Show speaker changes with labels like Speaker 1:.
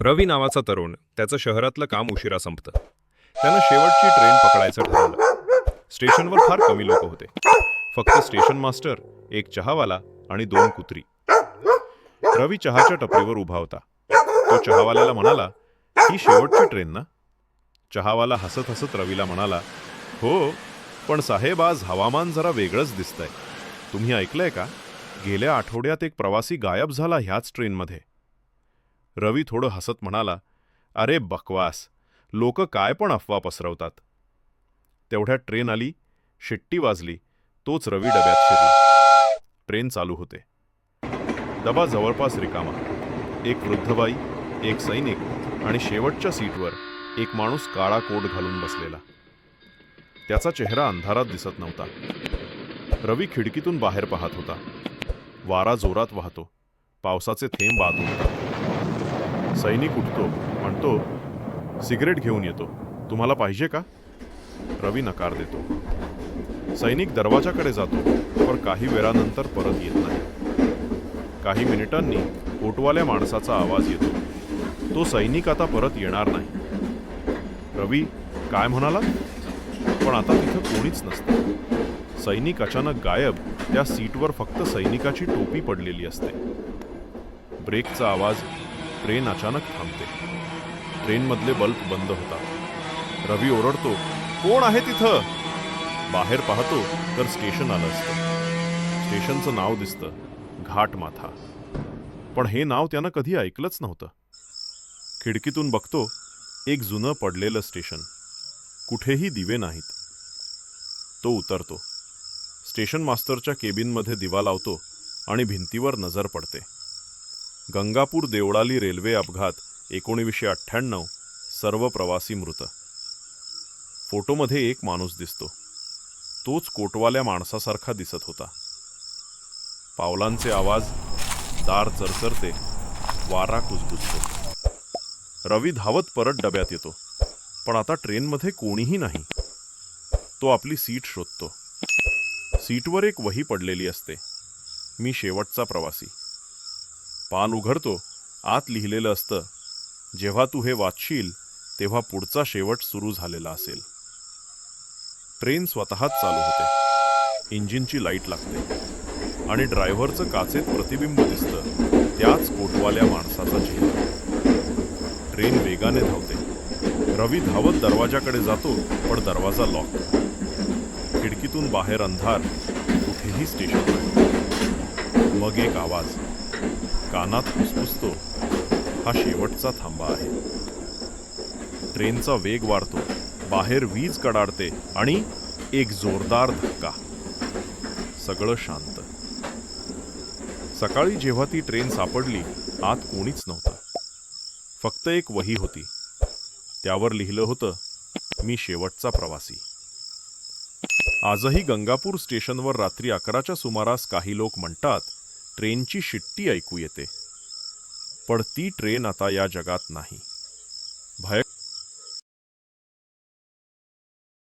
Speaker 1: रवी नावाचा तरुण त्याचं शहरातलं काम उशिरा संपतं. त्यानं शेवटची ट्रेन पकडायचं ठरवलं. स्टेशनवर फार कमी लोक होते. फक्त स्टेशन मास्टर एक चहावाला आणि दोन कुत्री. रवी चहाच्या टपरीवर उभा होता. तो चहावाल्याला म्हणाला ही शेवटची ट्रेन ना? चहावाला हसत हसत रवीला म्हणाला हो पण साहेब आज हवामान जरा वेगळंच दिसतंय. तुम्ही ऐकलंय का? गेल्या आठवड्यात एक प्रवासी गायब झाला ह्याच ट्रेनमध्ये. रवी थोडं हसत म्हणाला अरे बकवास लोक काय पण अफवा पसरवतात. तेवढ्यात ट्रेन आली शिट्टी वाजली तोच रवी डब्यात शिरला. ट्रेन चालू होते. डबा जवळपास रिकामा. एक वृद्धबाई एक सैनिक आणि शेवटच्या सीटवर एक माणूस काळा कोट घालून बसलेला. त्याचा चेहरा अंधारात दिसत नव्हता. रवी खिडकीतून बाहेर पाहत होता. वारा जोरात वाहतो. पावसाचे थेंब आत होता. सैनिक उठतो म्हणतो सिगरेट घेऊन येतो. तुम्हाला पाहिजे का? रवी नकार देतो. सैनिक दरवाजाकडे जातो पण काही वेळानंतर परत येत नाही. काही मिनिटांनी कोटवाल्या माणसाचा आवाज येतो. तो सैनिक आता परत येणार नाही. रवी काय म्हणाला? पण आता तिथं कोणीच नसतं. सैनिक अचानक गायब त्या सीटवर फक्त सैनिकाची टोपी पडलेली असते. ब्रेकचा आवाज ट्रेन अचानक थांबते. ट्रेनमधले बल्ब बंद होतात. रवी ओरडतो कोण आहे तिथं? बाहेर पाहतो तर स्टेशन आलं असतं. स्टेशनचं नाव दिसतं घाट माथा पण हे नाव त्यानं कधी ऐकलंच नव्हतं. खिडकीतून बघतो एक जुनं पडलेलं स्टेशन. कुठेही दिवे नाहीत. तो उतरतो. स्टेशन मास्टरच्या केबिनमध्ये दिवा लावतो आणि भिंतीवर नजर पडते. गंगापूर देवळाली रेल्वे अपघात एकोणीसशे अठ्ठ्याण्णव सर्व प्रवासी मृत. फोटोमध्ये एक माणूस दिसतो. तोच कोटवाल्या माणसासारखा दिसत होता. पावलांचे आवाज दार चरचरते वारा कुजबुजतो. रवी धावत परत डब्यात येतो. पण आता ट्रेनमध्ये कोणीही नाही. तो आपली सीट शोधतो. सीटवर एक वही पडलेली असते. मी शेवटचा प्रवासी. पान उघडतो आत लिहिलेलं असतं जेव्हा तू हे वाचशील तेव्हा पुढचा शेवट सुरू झालेला असेल. ट्रेन स्वतःच चालू होते. इंजिनची लाइट लागते. आणि ड्रायव्हरचं काचेत प्रतिबिंब दिसतं त्याच कोटवाल्या माणसाचा चेहरा. ट्रेन वेगाने धावते. रवी धावत दरवाजाकडे जातो पण दरवाजा लॉक खिडकीतून बाहेर अंधार कुठेही स्टेशन मग एक आवाज. कानात फुसफुसतो हा शेवटचा थांबा आहे. ट्रेनचा वेग वाढतो. बाहेर वीज कडाडते आणि एक जोरदार धक्का. सगळं शांत. सकाळी जेव्हा ती ट्रेन सापडली आत कोणीच नव्हतं. फक्त एक वही होती. त्यावर लिहिलं होतं मी शेवटचा प्रवासी. आजही गंगापूर स्टेशनवर रात्री अकराच्या सुमारास काही लोक म्हणतात ट्रेनची शिट्टी ऐकू येते. पण ती ट्रेन आता या जगात नाही. भय